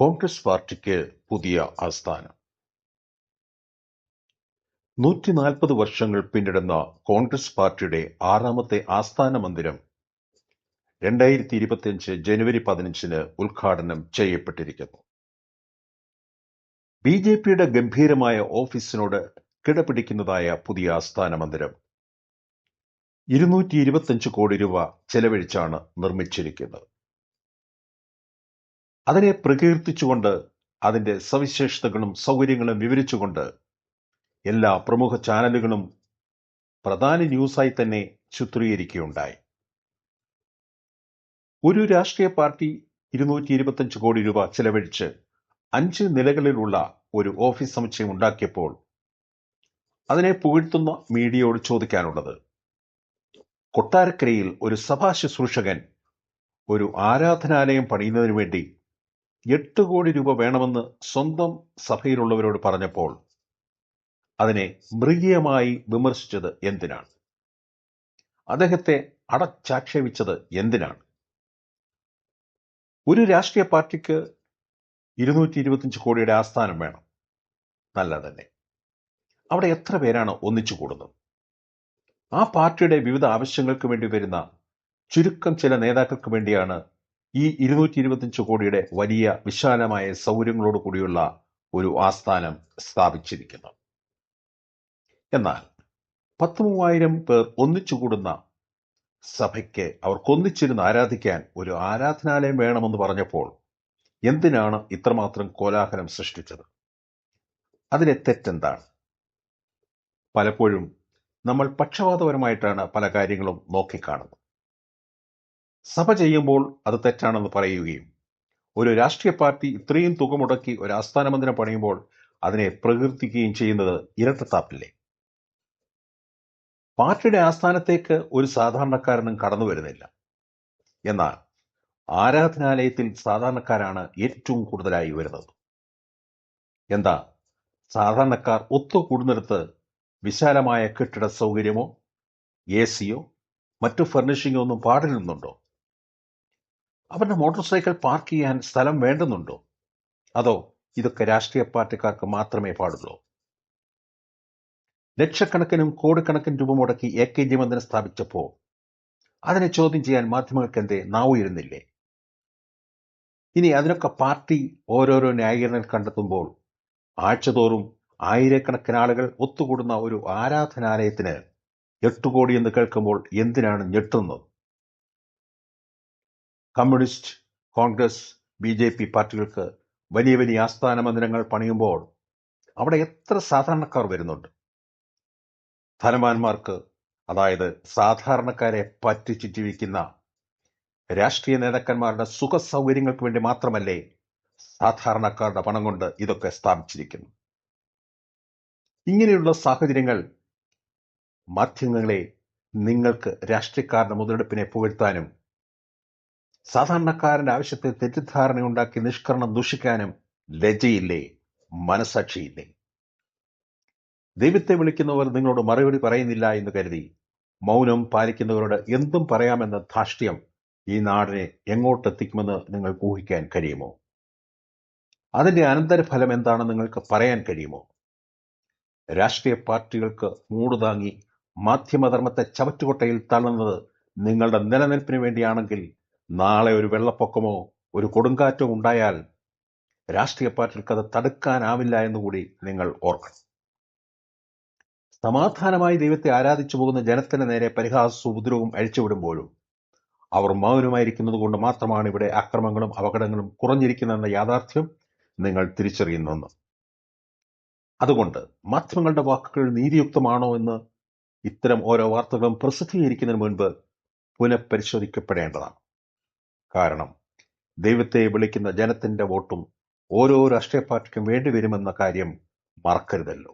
കോൺഗ്രസ് പാർട്ടിക്ക് പുതിയ ആസ്ഥാനം. നൂറ്റി നാൽപ്പത് വർഷങ്ങൾ പിന്നിടുന്ന കോൺഗ്രസ് പാർട്ടിയുടെ ആറാമത്തെ ആസ്ഥാന മന്ദിരം രണ്ടായിരത്തി ഇരുപത്തിയഞ്ച് ജനുവരി പതിനഞ്ചിന് ഉദ്ഘാടനം ചെയ്യപ്പെട്ടിരിക്കുന്നു. ബി ജെ പിയുടെ ഗംഭീരമായ ഓഫീസിനോട് കിടപിടിക്കുന്നതായ പുതിയ ആസ്ഥാന മന്ദിരം ഇരുന്നൂറ്റി ഇരുപത്തിയഞ്ച് കോടി രൂപ ചെലവഴിച്ചാണ് നിർമ്മിച്ചിരിക്കുന്നത്. അതിനെ പ്രകീർത്തിച്ചുകൊണ്ട് അതിന്റെ സവിശേഷതകളും സൗകര്യങ്ങളും വിവരിച്ചുകൊണ്ട് എല്ലാ പ്രമുഖ ചാനലുകളും പ്രധാന ന്യൂസായി തന്നെ ചിത്രീകരിക്കുകയുണ്ടായി. ഒരു രാഷ്ട്രീയ പാർട്ടി ഇരുന്നൂറ്റി ഇരുപത്തഞ്ച് കോടി രൂപ ചെലവഴിച്ച് അഞ്ച് നിലകളിലുള്ള ഒരു ഓഫീസ് സമുച്ചയം ഉണ്ടാക്കിയപ്പോൾ അതിനെ പുകഴ്ത്തുന്ന മീഡിയയോട് ചോദിക്കാനുള്ളത് കൊട്ടാരക്കരയിൽ ഒരു സഭാ ശുശ്രൂഷകൻ ഒരു ആരാധനാലയം പണിയുന്നതിന് വേണ്ടി എട്ട് കോടി രൂപ വേണമെന്ന് സ്വന്തം സഭയിലുള്ളവരോട് പറഞ്ഞപ്പോൾ അതിനെ മൃഗീയമായി വിമർശിച്ചത് എന്തിനാണ്? അദ്ദേഹത്തെ അടച്ചാക്ഷേപിച്ചത് എന്തിനാണ്? ഒരു രാഷ്ട്രീയ പാർട്ടിക്ക് ഇരുന്നൂറ്റി ഇരുപത്തിയഞ്ച് കോടിയുടെ ആസ്ഥാനം വേണം. നല്ല തന്നെ അവിടെ എത്ര പേരാണ് ഒന്നിച്ചു കൂടുന്നത്? ആ പാർട്ടിയുടെ വിവിധ ആവശ്യങ്ങൾക്ക് വേണ്ടി വരുന്ന ചുരുക്കം ചില നേതാക്കൾക്ക് വേണ്ടിയാണ് ഈ ഇരുന്നൂറ്റി ഇരുപത്തിയഞ്ച് കോടിയുടെ വലിയ വിശാലമായ സൗകര്യങ്ങളോട് കൂടിയുള്ള ഒരു ആസ്ഥാനം സ്ഥാപിച്ചിരിക്കുന്നു. എന്നാൽ പത്ത് മൂവായിരം പേർ ഒന്നിച്ചു കൂടുന്ന സഭയ്ക്ക് അവർക്കൊന്നിച്ചിരുന്ന് ആരാധിക്കാൻ ഒരു ആരാധനാലയം വേണമെന്ന് പറഞ്ഞപ്പോൾ എന്തിനാണ് ഇത്രമാത്രം കോലാഹലം സൃഷ്ടിച്ചത്? അതിലെ തെറ്റെന്താണ്? പലപ്പോഴും നമ്മൾ പക്ഷപാതപരമായിട്ടാണ് പല കാര്യങ്ങളും നോക്കിക്കാണുന്നത്. സഭ ചെയ്യുമ്പോൾ അത് തെറ്റാണെന്ന് പറയുകയും ഒരു രാഷ്ട്രീയ പാർട്ടി ഇത്രയും തുക മുടക്കി ഒരു ആസ്ഥാന മന്ദിരം പണിയുമ്പോൾ അതിനെ പ്രകീർത്തിക്കുകയും ചെയ്യുന്നത് ഇരട്ടത്താപ്പില്ലേ? പാർട്ടിയുടെ ആസ്ഥാനത്തേക്ക് ഒരു സാധാരണക്കാരനും കടന്നു വരുന്നില്ല. എന്നാൽ ആരാധനാലയത്തിൽ സാധാരണക്കാരാണ് ഏറ്റവും കൂടുതലായി വരുന്നത്. എന്താ? സാധാരണക്കാർ ഒത്തു ഒത്തുകൂടുന്നിടത്ത് വിശാലമായ കെട്ടിട സൗകര്യമോ എ സിയോ മറ്റു ഫർണിഷിങ്ങോ ഒന്നും പാടില്ലെന്നുണ്ടോ? അവരുടെ മോട്ടോർ സൈക്കിൾ പാർക്ക് ചെയ്യാൻ സ്ഥലം വേണ്ടുന്നുണ്ടോ? അതോ ഇതൊക്കെ രാഷ്ട്രീയ പാർട്ടിക്കാർക്ക് മാത്രമേ പാടുള്ളൂ? ലക്ഷക്കണക്കിനും കോടിക്കണക്കിന് രൂപ മുടക്കി എ കെ ജി മന്ദിരം സ്ഥാപിച്ചപ്പോൾ അതിനെ ചോദ്യം ചെയ്യാൻ മാധ്യമങ്ങൾക്ക് എന്തേ നാവുയിരുന്നില്ലേ? ഇനി അതിനൊക്കെ പാർട്ടി ഓരോരോ ന്യായീകരണം കണ്ടെത്തുമ്പോൾ ആഴ്ചതോറും ആയിരക്കണക്കിന് ആളുകൾ ഒത്തുകൂടുന്ന ഒരു ആരാധനാലയത്തിന് എട്ട് കോടി എന്ന് കേൾക്കുമ്പോൾ എന്തിനാണ് ഞെട്ടുന്നത്? Communist Congress B J P പാർട്ടികൾക്ക് വലിയ വലിയ ആസ്ഥാന മന്ദിരങ്ങൾ പണിയുമ്പോൾ അവിടെ എത്ര സാധാരണക്കാർ വരുന്നുണ്ട്? ധനവാന്മാർക്ക് അതായത് സാധാരണക്കാരെ പറ്റിച്ച് ജീവിക്കുന്ന രാഷ്ട്രീയ നേതാക്കന്മാരുടെ സുഖ സൗകര്യങ്ങൾക്ക് വേണ്ടി മാത്രമല്ലേ സാധാരണക്കാരുടെ പണം കൊണ്ട് ഇതൊക്കെ സ്ഥാപിച്ചിരിക്കുന്നു? ഇങ്ങനെയുള്ള സാഹചര്യങ്ങൾ മാധ്യമങ്ങളെ നിങ്ങൾക്ക് രാഷ്ട്രീയക്കാരുടെ മുതലെടുപ്പിനെ പുകഴ്ത്താനും സാധാരണക്കാരന്റെ ആവശ്യത്തെ തെറ്റിദ്ധാരണയുണ്ടാക്കി നിഷ്കരണം ദുഷിക്കാനും ലജ്ജയില്ലേ? മനസാക്ഷിയില്ലേ? ദൈവത്തെ വിളിക്കുന്നവർ നിങ്ങളോട് മറുപടി പറയുന്നില്ല എന്ന് കരുതി മൗനം പാലിക്കുന്നവരോട് എന്തും പറയാമെന്ന ധാഷ്ട്യം ഈ നാടിനെ എങ്ങോട്ടെത്തിക്കുമെന്ന് നിങ്ങൾക്ക് ഊഹിക്കാൻ കഴിയുമോ? അതിന്റെ അനന്തരഫലം എന്താണെന്ന് നിങ്ങൾക്ക് പറയാൻ കഴിയുമോ? രാഷ്ട്രീയ പാർട്ടികൾക്ക് മൂടുതാങ്ങി മാധ്യമധർമ്മത്തെ ചവറ്റുകൊട്ടയിൽ തള്ളുന്നത് നിങ്ങളുടെ നിലനിൽപ്പിന് വേണ്ടിയാണെങ്കിൽ നാളെ ഒരു വെള്ളപ്പൊക്കമോ ഒരു കൊടുങ്കാറ്റോ ഉണ്ടായാൽ രാഷ്ട്രീയ പാർട്ടികൾക്ക് അത് തടുക്കാനാവില്ല എന്നുകൂടി നിങ്ങൾ ഓർക്കണം. സമാധാനമായി ദൈവത്തെ ആരാധിച്ചു പോകുന്ന ജനത്തിന് നേരെ പരിഹാസവും ഉപദ്രവവും അഴിച്ചുവിടുമ്പോഴും അവർ മൗനമായിരിക്കുന്നത് കൊണ്ട് മാത്രമാണ് ഇവിടെ അക്രമങ്ങളും അപകടങ്ങളും കുറഞ്ഞിരിക്കുന്നതെന്ന യാഥാർത്ഥ്യം നിങ്ങൾ തിരിച്ചറിയുന്നെന്ന്. അതുകൊണ്ട് മാധ്യമങ്ങളുടെ വാക്കുകൾ നീതിയുക്തമാണോ എന്ന് ഇത്തരം ഓരോ വാർത്തകളും പ്രസിദ്ധീകരിക്കുന്നതിന് മുൻപ് പുനഃപരിശോധിക്കപ്പെടേണ്ടതാണ്. കാരണം ദൈവത്തെ വിളിക്കുന്ന ജനത്തിന്റെ വോട്ടും ഓരോ രാഷ്ട്രീയ പാർട്ടിക്കും വേണ്ടിവരുമെന്ന കാര്യം മറക്കരുതല്ലോ.